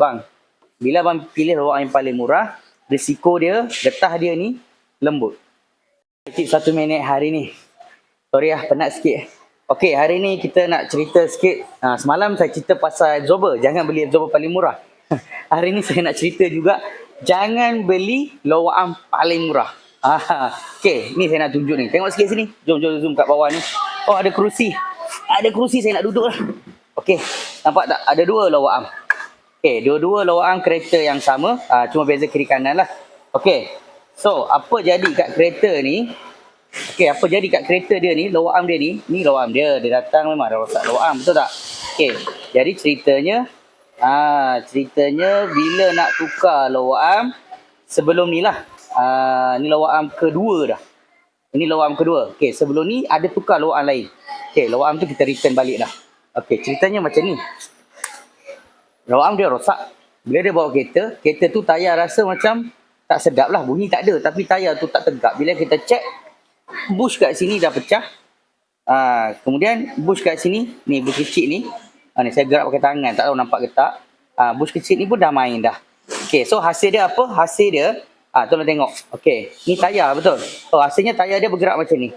Bang, bila bang pilih arm yang paling murah, risiko dia, getah dia ni lembut. Tip satu minit hari ni. Sorry lah, penat sikit. Okey, hari ni kita nak cerita sikit. Ha, semalam saya cerita pasal absorber. Jangan beli absorber paling murah. hari ni saya nak cerita juga. Jangan beli lower arm paling murah. Ha, Okey, ni saya nak tunjuk ni. Tengok sikit sini. Jom, jom, zoom kat bawah ni. Oh, ada kerusi. Ada kerusi saya nak duduk lah. Okey, nampak tak? Ada dua lower arm. Okey, dua-dua arm kereta yang sama. Uh, cuma beza kiri kanan lah. Okey, so apa jadi kat kereta ni? Okey, apa jadi kat kereta dia ni? Lower arm dia ni. Ni lower arm dia. Dia datang memang ada rosak lower arm. Betul tak? Okey, jadi ceritanya. Ah, ceritanya bila nak tukar lower arm. Sebelum ni lah. Ah, ni lower arm kedua dah. Ini lower arm kedua. Okey, sebelum ni ada tukar lower arm lain. Okey, lower arm tu kita return balik dah. Okey, ceritanya macam ni. Arm dia rosak. Bila dia bawa kereta, kereta tu tayar rasa macam tak sedap lah. Bunyi tak ada. Tapi tayar tu tak tegak. Bila kita check, bush kat sini dah pecah. Ha, kemudian bush kat sini, ni bush kecil ni. Ha, ni saya gerak pakai tangan, tak tahu nampak ke tak. Ha, bush kecil ni pun dah main dah. Okay, so hasil dia apa? Hasil dia, ah ha, tolong tengok. Okay, ni tayar betul. Oh, hasilnya tayar dia bergerak macam ni.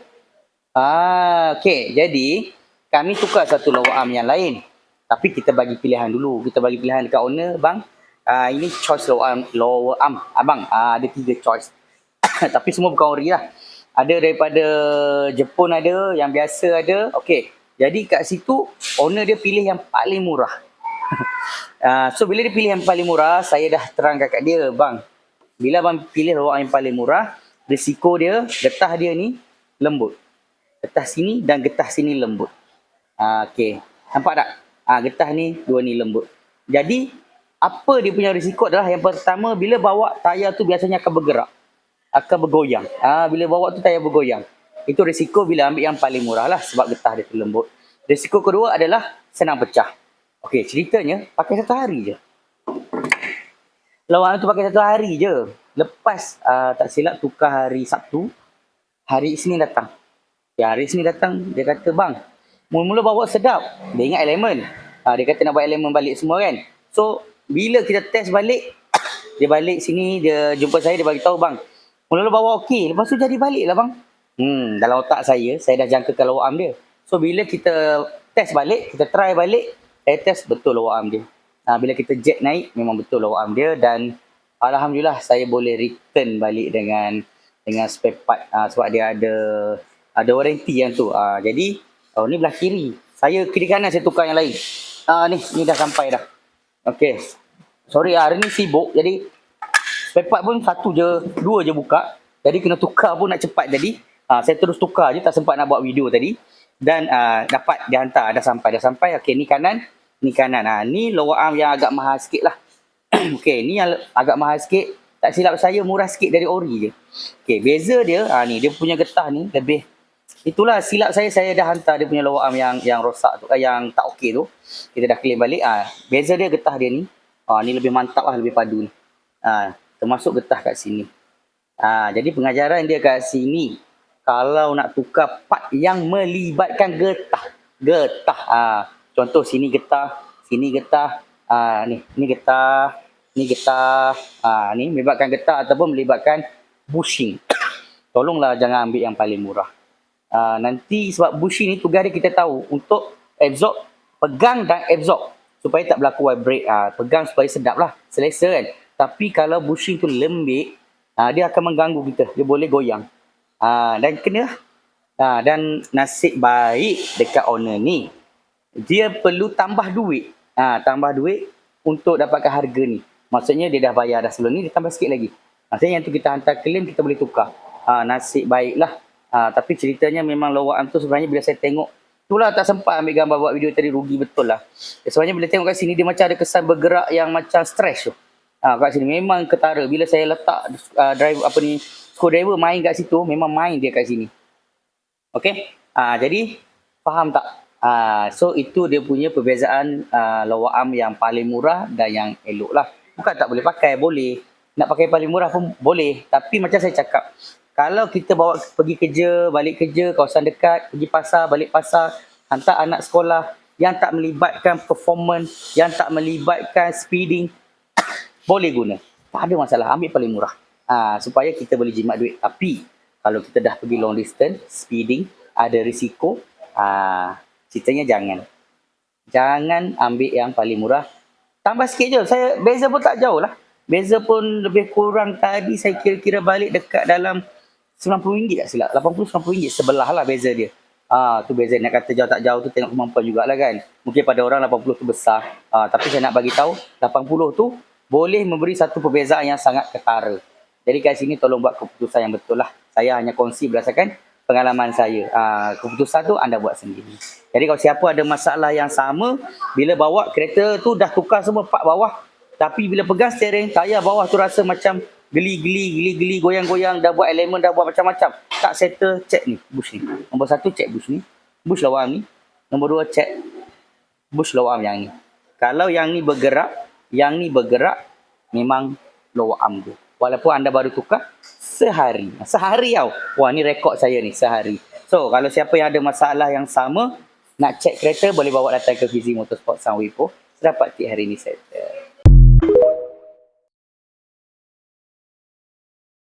Ah, okay, jadi kami tukar satu lower arm yang lain. Tapi kita bagi pilihan dulu. Kita bagi pilihan dekat owner, bang. Uh, ini choice lower arm. Lower arm. Abang, uh, ada tiga choice. Tapi semua bukan ori lah. Ada daripada Jepun ada, yang biasa ada. Okay. Jadi kat situ, owner dia pilih yang paling murah. uh, so, bila dia pilih yang paling murah, saya dah terangkan kat dia, bang. Bila bang pilih lower arm yang paling murah, risiko dia, getah dia ni lembut. Getah sini dan getah sini lembut. Uh, okay. Nampak tak? Ah ha, getah ni, dua ni lembut. Jadi apa dia punya risiko adalah yang pertama bila bawa tayar tu biasanya akan bergerak. Akan bergoyang. Ah ha, bila bawa tu tayar bergoyang. Itu risiko bila ambil yang paling murah lah sebab getah dia tu lembut. Risiko kedua adalah senang pecah. Okey, ceritanya pakai satu hari je. Lawan tu pakai satu hari je. Lepas uh, tak silap tukar hari Sabtu, hari Isnin datang. Ya, hari Isnin datang, dia kata, bang, mula-mula bawa sedap. Dia ingat elemen. Ha, dia kata nak buat elemen balik semua kan. So, bila kita test balik, dia balik sini, dia jumpa saya, dia bagi tahu bang. Mula-mula bawa okey, lepas tu jadi balik lah bang. Hmm, dalam otak saya, saya dah jangka kalau arm dia. So, bila kita test balik, kita try balik, saya test betul lower arm dia. Ha, bila kita jet naik, memang betul lower arm dia dan Alhamdulillah saya boleh return balik dengan dengan spare part ha, sebab dia ada ada warranty yang tu. Ha, jadi, oh ni belah kiri. Saya kiri kanan saya tukar yang lain. Ah ni, ni dah sampai dah. Okey. Sorry hari ni sibuk jadi spare part pun satu je, dua je buka. Jadi kena tukar pun nak cepat jadi. Ah saya terus tukar je tak sempat nak buat video tadi. Dan ah, dapat dia hantar dah sampai dah sampai. Okey ni kanan, ni kanan. Ah ni lower arm yang agak mahal sikit lah. Okey ni yang agak mahal sikit. Tak silap saya murah sikit dari ori je. Okey beza dia ah ni dia punya getah ni lebih Itulah silap saya saya dah hantar dia punya lower yang yang rosak tu eh, yang tak okey tu. Kita dah claim balik ah. Beza dia getah dia ni. Ah ni lebih mantap lah lebih padu ni. Ah termasuk getah kat sini. Ah jadi pengajaran dia kat sini kalau nak tukar part yang melibatkan getah. Getah. Ah contoh sini getah, sini getah. Ah ni ni getah, ni getah. Ah ni melibatkan getah ataupun melibatkan bushing. Tolonglah jangan ambil yang paling murah. Uh, nanti sebab bushing ni tugas dia kita tahu untuk absorb, pegang dan absorb supaya tak berlaku vibrate. Uh, pegang supaya sedap lah, selesa kan. Tapi kalau bushing tu lembik, uh, dia akan mengganggu kita. Dia boleh goyang. Uh, dan kena uh, dan nasib baik dekat owner ni. Dia perlu tambah duit. Uh, tambah duit untuk dapatkan harga ni. Maksudnya dia dah bayar dah sebelum ni, dia tambah sikit lagi. Maksudnya yang tu kita hantar claim, kita boleh tukar. Uh, nasib baiklah. Ha, tapi ceritanya memang arm tu sebenarnya bila saya tengok itulah tak sempat ambil gambar buat video tadi rugi betul lah. Ya, sebenarnya bila tengok kat sini dia macam ada kesan bergerak yang macam stres tu. Ha, kat sini memang ketara bila saya letak uh, drive apa ni screwdriver main kat situ memang main dia kat sini. Okey. Ha, jadi faham tak? Ha, so itu dia punya perbezaan uh, arm yang paling murah dan yang elok lah. Bukan tak boleh pakai, boleh. Nak pakai paling murah pun boleh. Tapi macam saya cakap, kalau kita bawa pergi kerja, balik kerja, kawasan dekat, pergi pasar, balik pasar, hantar anak sekolah yang tak melibatkan performance, yang tak melibatkan speeding, boleh guna. Tak ada masalah, ambil paling murah. Ah, supaya kita boleh jimat duit. Tapi kalau kita dah pergi long distance, speeding, ada risiko, ah, ceritanya jangan. Jangan ambil yang paling murah. Tambah sikit je. Saya beza pun tak jauh lah. Beza pun lebih kurang tadi saya kira-kira balik dekat dalam RM90 tak silap. RM80-90 sebelah lah beza dia. Ah, tu beza nak kata jauh tak jauh tu tengok kemampuan jugalah kan. Mungkin pada orang 80 tu besar. Ah, tapi saya nak bagi tahu 80 tu boleh memberi satu perbezaan yang sangat ketara. Jadi kat sini tolong buat keputusan yang betul lah. Saya hanya kongsi berdasarkan pengalaman saya. Ah, keputusan tu anda buat sendiri. Jadi kalau siapa ada masalah yang sama, bila bawa kereta tu dah tukar semua part bawah. Tapi bila pegang steering, tayar bawah tu rasa macam geli-geli, geli-geli, goyang-goyang, dah buat elemen, dah buat macam-macam. Tak settle, check ni, bush ni. Nombor satu, check bush ni. Bush arm ni. Nombor dua, check bush arm yang ni. Kalau yang ni bergerak, yang ni bergerak, memang lower tu. Walaupun anda baru tukar, sehari. Sehari tau. Wah, ni rekod saya ni, sehari. So, kalau siapa yang ada masalah yang sama, nak check kereta, boleh bawa datang ke Fizi Motorsport Sound Wipo. Sedapat hari ni settle.